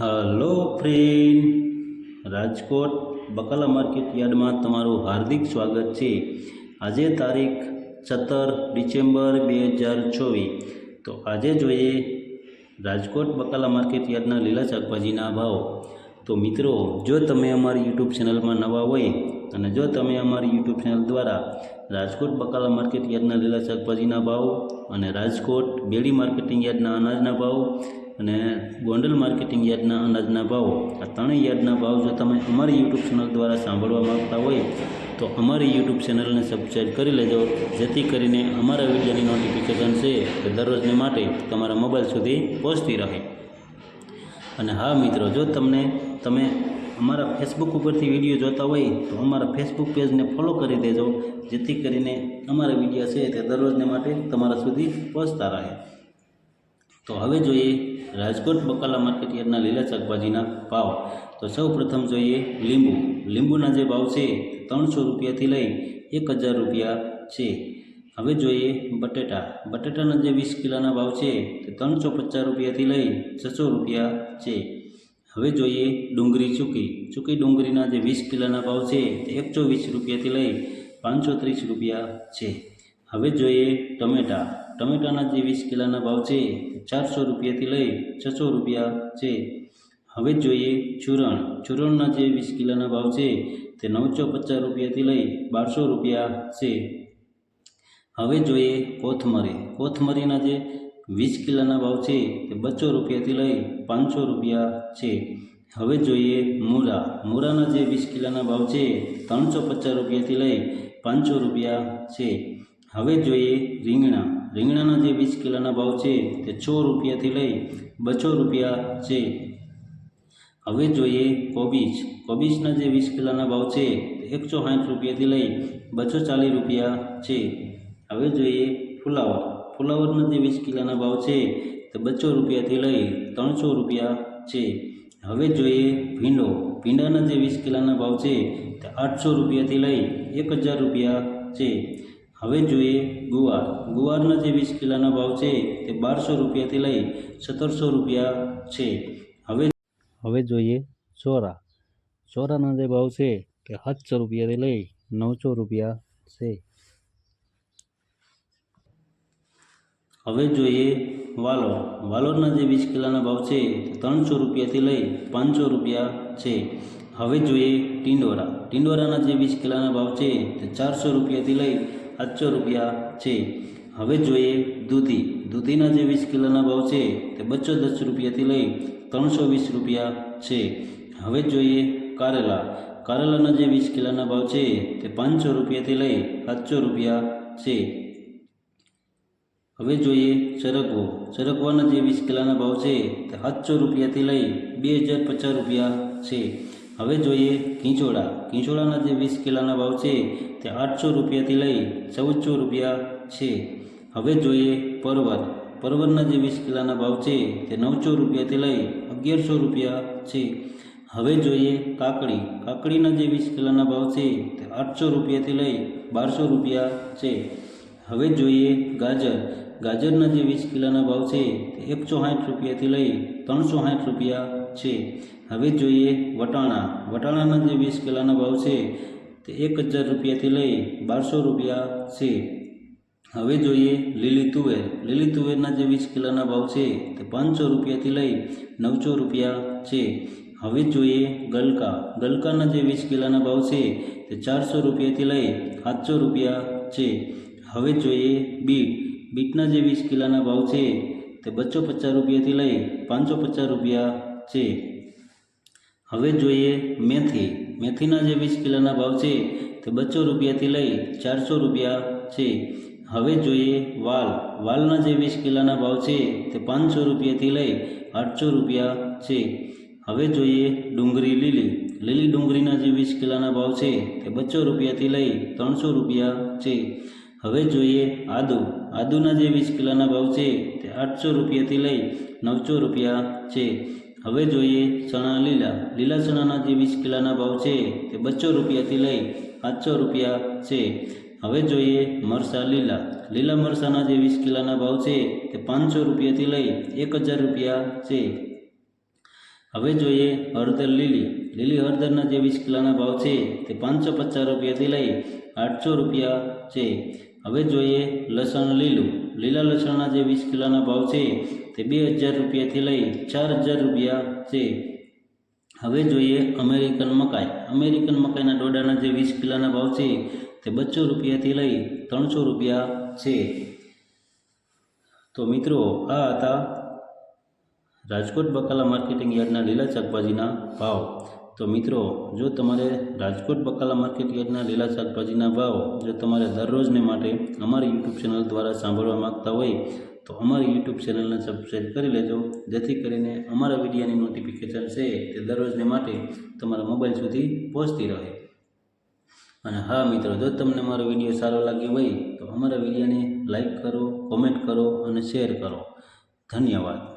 Hello friend, Rajkot બકાલા market યાર્ડમાં તમારું હાર્દિક સ્વાગત છે. આજે તારીખ સત્તર ડિસેમ્બર બે હજાર ચોવીસ. તો આજે જોઈએ રાજકોટ બકાલા માર્કેટ યાર્ડના લીલા શાકભાજીના ભાવ. તો મિત્રો, જો તમે અમારી યુટ્યુબ ચેનલમાં નવા હોય અને જો તમે અમારી યુટ્યુબ ચેનલ દ્વારા રાજકોટ બકાલા માર્કેટ યાર્ડના લીલા શાકભાજીના ભાવ અને રાજકોટ બેડી માર્કેટિંગ યાર્ડના અનાજના ભાવ અને ગોંડલ માર્કેટિંગ યાર્ડના અનાજના ભાવ, આ ત્રણેય યાર્ડના ભાવ જો તમે અમારી યુટ્યુબ ચેનલ દ્વારા સાંભળવા માગતા હોય, તો અમારી યુટ્યુબ ચેનલને સબસ્ક્રાઈબ કરી લેજો, જેથી કરીને અમારા વિડીયોની નોટિફિકેશન છે તે દરરોજને માટે તમારા મોબાઈલ સુધી પહોંચતી રહે. અને હા મિત્રો, જો તમને, તમે અમારા ફેસબુક ઉપરથી વીડિયો જોતા હોય, તો અમારા ફેસબુક પેજને ફોલો કરી દેજો, જેથી કરીને અમારા વીડિયો છે તે દરરોજને માટે તમારા સુધી પહોંચતા રહે. તો હવે જોઈએ રાજકોટ બકાલા માર્કેટ યાર્ડના લીલા શાકભાજીના ભાવ. તો સૌ પ્રથમ જોઈએ લીંબુ. લીંબુના જે ભાવ છે ત્રણસો રૂપિયાથી લઈ એક હજાર રૂપિયા છે. હવે જોઈએ બટેટા. બટેટાના જે વીસ કિલોના ભાવ છે તે ત્રણસો પચાસ રૂપિયાથી લઈ છસો રૂપિયા છે. હવે જોઈએ ડુંગળી ચૂકી. ચૂકી ડુંગળીના જે વીસ કિલોના ભાવ છે તે એકસો વીસ રૂપિયાથી લઈ પાંચસો ત્રીસ રૂપિયા છે. હવે જોઈએ ટમેટા. ટમેટાના જે વીસ કિલોના ભાવ છે ચારસો રૂપિયાથી લઈ છસો રૂપિયા છે. હવે જોઈએ ચૂરણ. ચૂરણના જે વીસ કિલોના ભાવ છે તે નવસો પચાસ રૂપિયાથી લઈ બારસો રૂપિયા છે. હવે જોઈએ કોથમરી. કોથમરીના જે વીસ કિલોના ભાવ છે તે બસો રૂપિયાથી લઈ પાંચસો રૂપિયા છે. હવે જોઈએ મૂરા મૂરાના જે વીસ કિલોના ભાવ છે ત્રણસો પચાસ રૂપિયાથી લઈ પાંચસો રૂપિયા છે. હવે જોઈએ રીંગણા. રીંગણાના જે વીસ કિલોના ભાવ છે તે છ રૂપિયાથી લઈ બસો રૂપિયા છે. હવે જોઈએ કોબીજ. કોબીજના જે વીસ કિલોના ભાવ છે તે એકસો સાઠ રૂપિયાથી લઈ બસો ચાલીસ રૂપિયા છે. હવે જોઈએ ફુલાવર. ફુલાવરના જે વીસ કિલોના ભાવ છે તે બસો રૂપિયાથી લઈ ત્રણસો રૂપિયા છે. હવે જોઈએ ભીંડો. ભીંડાના જે વીસ કિલોના ભાવ છે તે આઠસો રૂપિયાથી લઈ એક હજાર રૂપિયા છે. હવે જોઈએ ગુવાર. ગુવારના જે વીસ કિલોના ભાવ છે તે બારસો રૂપિયાથી લઈ સત્તરસો રૂપિયા છે. હવે હવે જોઈએ ચોરા. ચોરાના જે ભાવ છે તે સાતસો રૂપિયાથી લઈ નવસો રૂપિયા છે. હવે જોઈએ વાલોર વાલોરના જે વીસ કિલોના ભાવ છે તે ત્રણસો રૂપિયાથી લઈ પાંચસો રૂપિયા છે. હવે જોઈએ ટિંડોરા. ટિંડોરાના જે વીસ કિલોના ભાવ છે તે ચારસો રૂપિયાથી લઈ સાતસો રૂપિયા છે. હવે જોઈએ દૂધી. દૂધીના જે વીસ કિલોના ભાવ છે તે બસો દસ રૂપિયાથી લઈ ત્રણસો વીસ રૂપિયા છે. હવે જોઈએ કારેલા. કારેલાના જે વીસ કિલોના ભાવ છે તે પાંચસો રૂપિયાથી લઈ સાતસો રૂપિયા છે. હવે જોઈએ સરગવો સરગવાના જે વીસ કિલોના ભાવ છે તે સાતસો રૂપિયાથી લઈ બે હજાર પચાસ રૂપિયા છે. હવે જોઈએ ખીંચોડા ખીંચોડાના જે વીસ કિલોના ભાવ છે તે આઠસો રૂપિયાથી લઈ ચૌદસો રૂપિયા છે. હવે જોઈએ પરવર. પરવરના જે વીસ કિલોના ભાવ છે તે નવસો રૂપિયાથી લઈ અગિયારસો રૂપિયા છે. હવે જોઈએ કાકડી. કાકડીના જે વીસ કિલોના ભાવ છે તે આઠસો રૂપિયાથી લઈ બારસો રૂપિયા છે. હવે જોઈએ ગાજર. ગાજરના જે વીસ કિલોના ભાવ છે તે એકસો સાઠ રૂપિયાથી લઈ ત્રણસો સાઠ રૂપિયા છે. હવે જોઈએ વટાણા. વટાણાના જે વીસ કિલોના ભાવ છે તે એક હજાર રૂપિયાથી લઈ બારસો રૂપિયા છે. હવે જોઈએ લીલી તુવેર. લીલી તુવેરના જે વીસ કિલોના ભાવ છે તે પાંચસો રૂપિયાથી લઈ નવસો રૂપિયા છે. હવે જોઈએ ગલકા. ગલકાના જે વીસ કિલોના ભાવ છે તે ચારસો રૂપિયાથી લઈ સાતસો રૂપિયા છે. હવે જોઈએ બીટ. બીટના જે વીસ કિલોના ભાવ છે, તે બસો પચાસ રૂપિયાથી લઈ પાંચસો પચાસ રૂપિયા છે. હવે જોઈએ મેથી. મેથીના જે વીસ કિલોના ભાવ છે, તે બસો રૂપિયાથી લઈ ચારસો રૂપિયા છે. હવે જોઈએ વાલ. વાલના જે વીસ કિલોના ભાવ છે, તે પાંચસો રૂપિયાથી લઈ આઠસો રૂપિયા છે. હવે જોઈએ ડુંગળી લીલી. લીલી ડુંગળીના જે વીસ કિલોના ભાવ છે, તે બસો રૂપિયાથી લઈ ત્રણસો રૂપિયા છે. હવે જોઈએ આદુ. આદુના જે વીસ કિલોના ભાવ છે તે આઠસો રૂપિયાથી લઈ નવસો રૂપિયા છે. હવે જોઈએ ચણા લીલા. લીલા ચણાના જે વીસ કિલોના ભાવ છે તે બસો રૂપિયાથી લઈ પાંચસો રૂપિયા છે. હવે જોઈએ મરસા લીલા. લીલા મરસાના જે વીસ કિલોના ભાવ છે તે પાંચસો રૂપિયાથી લઈ એક હજાર રૂપિયા છે. હવે જોઈએ હળદર લીલી. લીલી હળદરના જે વીસ કિલોના ભાવ છે તે પાંચસો પચાસ રૂપિયાથી લઈ આઠસો રૂપિયા છે. હવે જોઈએ લસણ લીલું. લીલા લસણના જે વીસ કિલોના ભાવ છે તે બે હજાર રૂપિયાથી લઈ ચાર હજાર રૂપિયા છે. હવે જોઈએ અમેરિકન મકાઈ. અમેરિકન મકાઈના ડોડાના જે વીસ કિલોના ભાવ છે તે બસો રૂપિયાથી લઈ ત્રણસો રૂપિયા છે. તો મિત્રો, આ હતા રાજકોટ બકાલા માર્કેટિંગ યાર્ડના લીલા શાકભાજીના ભાવ. તો મિત્રો, જો તમારે રાજકોટ બકાલા માર્કેટ યાર્ડના લીલા શાકભાજીના ભાવ જો તમારે દરરોજને માટે અમારી યુટ્યુબ ચેનલ દ્વારા સાંભળવા માગતા હોય, તો અમારી યુટ્યુબ ચેનલને સબસ્ક્રાઈબ કરી લેજો. જેથી કરીને અમારા વિડીયાની નોટિફિકેશન છે તે દરરોજને માટે તમારા મોબાઈલ સુધી પહોંચતી રહે. અને હા મિત્રો, જો તમને મારો વીડિયો સારો લાગ્યો હોય, તો અમારા વિડીયોને લાઈક કરો કોમેન્ટ કરો અને શેર કરો. ધન્યવાદ.